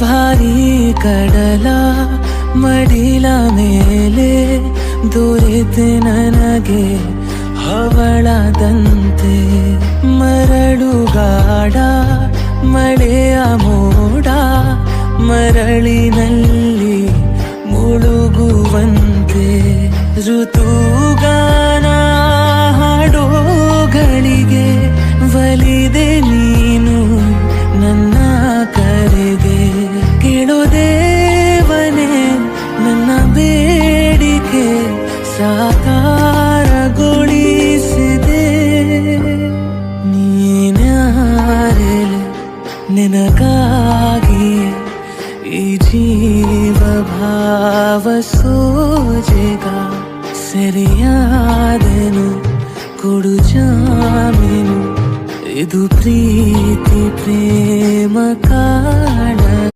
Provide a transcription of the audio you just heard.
ಭಾರಿ ಕಡಲ ಮಡಿಲ ಮೇಲೆ ದೊರೆತೆ ನನಗೆ ಹವಳದಂತೆ. ಮರಳುಗಾಡ ಮಳೆಯ ಮೋಡ ಮರಳಿನಲ್ಲಿ ಮುಳುಗುವಂತೆ. ಋತುಗಾನ ಹಾಡೋಗಳಿಗೆ ಒಲಿದೆ ನೀನು ಸಾಕಾರಗೊಳಿಸಿದೆ. ನೀನಾರೆಲೆ ನಿನಗಾಗಿ ಈ ಜೀವ ಭಾವ ಸೋಜೆಗ. ಸರಿಯಾದೆನು ಕೊಡು ಜಾಮೀನು. ಇದು ಪ್ರೀತಿ ಪ್ರೇಮ